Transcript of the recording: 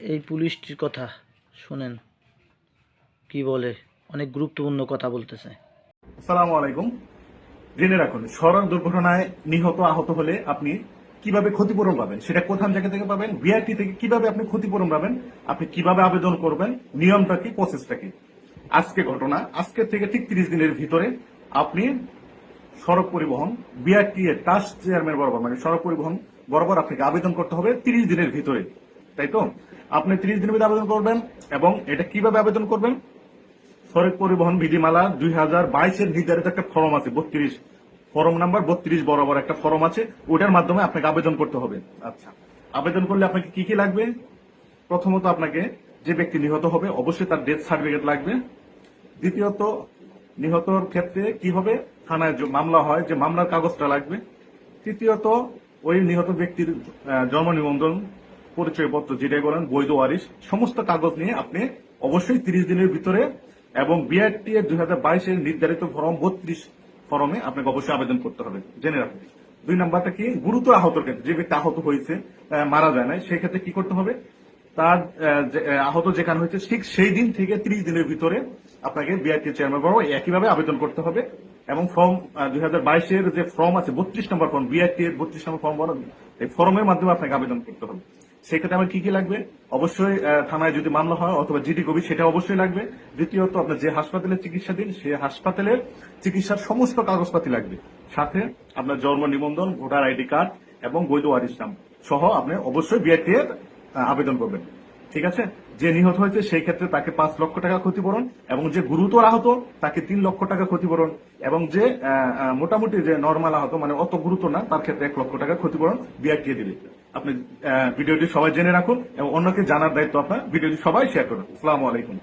এই পুলিশটির কথা শোনেন। কি বলে? অনেক গুরুত্বপূর্ণ কথা বলতেছে। সালাম আলাইকুম। জেনে রাখুন, সড়ক দুর্ঘটনায় নিহত আহত হলে আপনি কীভাবে ক্ষতিপূরণ পাবেন? সেটা কোথান জায়গা থেকে পাবেন? বিআরটি থেকে কীভাবে আপনি ক্ষতিপূরণ পাবেন? আপনি কীভাবে আবেদন করবেন? নিয়মটা কি? প্রসেসটা কি? আজকে ঘটনা, আজকে থেকে ঠিক তিরিশ দিনের ভিতরে আপনি সড়ক পরিবহন বিআরটি এর ট্রাস্ট চেয়ারম্যান বরাবর মানে সড়ক পরিবহন বরাবর আপনাকে আবেদন করতে হবে তিরিশ দিনের ভিতরে। তাই তো? আপনি তিরিশ দিনের আবেদন করবেন এবং এটা কীভাবে আবেদন করবেন? সড়ক পরিবহন বিধিমালা দুই হাজার বাইশের নির্ধারিত একটা ফর্ম আছে, বত্রিশ। ফর্ম নাম্বার বত্রিশ বরাবর একটা ফর্ম আছে ওটার মাধ্যমে আপনাকে আবেদন করতে হবে। আচ্ছা আবেদন করলে আপনাকে কি কি লাগবে? প্রথমত আপনাকে যে ব্যক্তি নিহত হবে, অবশ্যই তার ডেথ সার্টিফিকেট লাগবে। দ্বিতীয়ত, নিহতর ক্ষেত্রে কি হবে? থানায় মামলা হয়, যে মামলার কাগজটা লাগবে। তৃতীয়ত, ওই নিহত ব্যক্তির জন্ম নিবন্ধন পরিচয়পত্র যেটাই বলেন, বৈধ ওয়ারিশ সমস্ত কাগজ নিয়ে আপনি অবশ্যই তিরিশ দিনের ভিতরে এবং বিআরটি এর দুই হাজার বাইশের নির্ধারিত ফর্ম, বত্রিশ ফর্মে আপনাকে অবশ্যই আবেদন করতে হবে। জেনে রাখুন। দুই নাম্বারটা কি? গুরুতর আহতের ক্ষেত্রে, যে ব্যক্তি আহত হয়েছে মারা যায় না সেই ক্ষেত্রে কি করতে হবে? তার আহত যেখানে হয়েছে, ঠিক সেই দিন থেকে ত্রিশ দিনের ভিতরে আপনাকে বিআরটি চেয়ারম্যান বড় একইভাবে আবেদন করতে হবে এবং ফর্ম দুই হাজার বাইশের যে ফর্ম আছে, বত্রিশ নম্বর ফর্ম বিআরটি এর বত্রিশ নম্বর ফর্ম বড় এই ফর্মের মাধ্যমে আপনাকে আবেদন করতে হবে। সেক্ষেত্রে আমার কি কি লাগবে? অবশ্যই থানায় যদি মামলা হয় অথবা জিডি কবি সেটা অবশ্যই লাগবে। দ্বিতীয়ত, আপনার যে হাসপাতালে চিকিৎসা দিন সেই হাসপাতালের চিকিৎসার সমস্ত কাগজপাতি লাগবে। সাথে আপনার জন্ম নিবন্ধন, ভোটার আইডি কার্ড এবং বৈধ ওয়ারিশ নাম সহ আপনি অবশ্যই বিআরটি এর আবেদন করবেন। ঠিক আছে? যে নিহত হয়েছে, সেই ক্ষেত্রে তাকে পাঁচ লক্ষ টাকা ক্ষতিপূরণ এবং যে গুরুতর আহত, তাকে তিন লক্ষ টাকা ক্ষতিপূরণ এবং যে মোটামুটি যে নর্মাল আহত মানে অত গুরুতর না, তার ক্ষেত্রে এক লক্ষ টাকা ক্ষতিপূরণ বিআরটি দিবে। আপনি ভিডিওটি সবাই জেনে রাখুন এবং অন্যকে জানার দায়িত্ব আপনার। ভিডিওটি সবাই শেয়ার করুন। আসসালামু আলাইকুম।